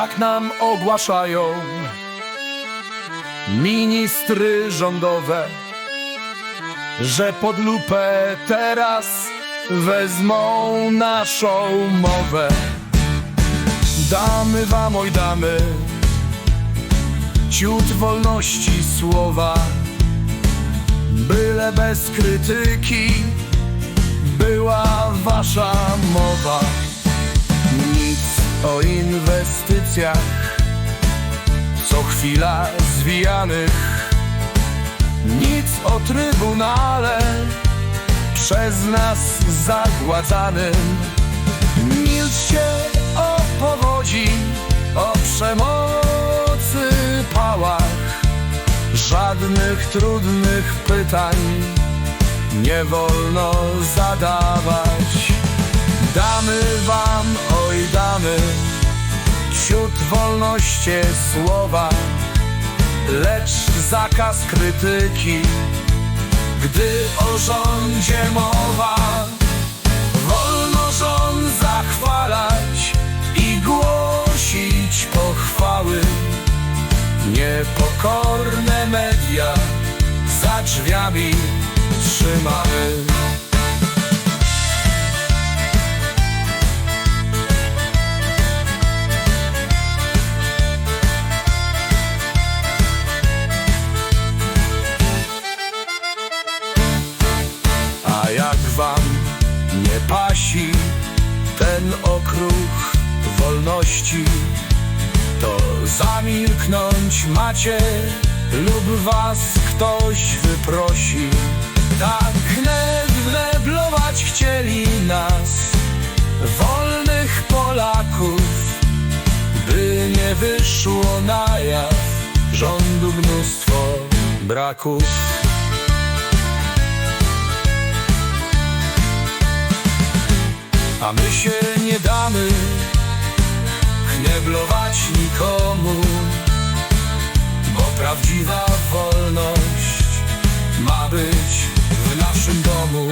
tak nam ogłaszają ministry rządowe, że pod lupę teraz wezmą naszą mowę. Damy wam, oj damy, ciut wolności słowa, byle bez krytyki była wasza mowa. Nic o inwestycjach, co chwila zwijanych, nic o trybunale, przez nas zagładzanym. Milczcie o powodzi, o przemocy pałach, żadnych trudnych pytań nie wolno zadawać. Wolności słowa, lecz zakaz krytyki, gdy o rządzie mowa. Wolno rząd zachwalać i głosić pochwały, niepokorne media za drzwiami trzymamy. Pasi ten okruch wolności, to zamilknąć macie lub was ktoś wyprosi. Tak gneblować chcieli nas, wolnych Polaków, by nie wyszło na jaw rządu mnóstwo braków. A my się nie damy kneblować nikomu, bo prawdziwa wolność ma być w naszym domu.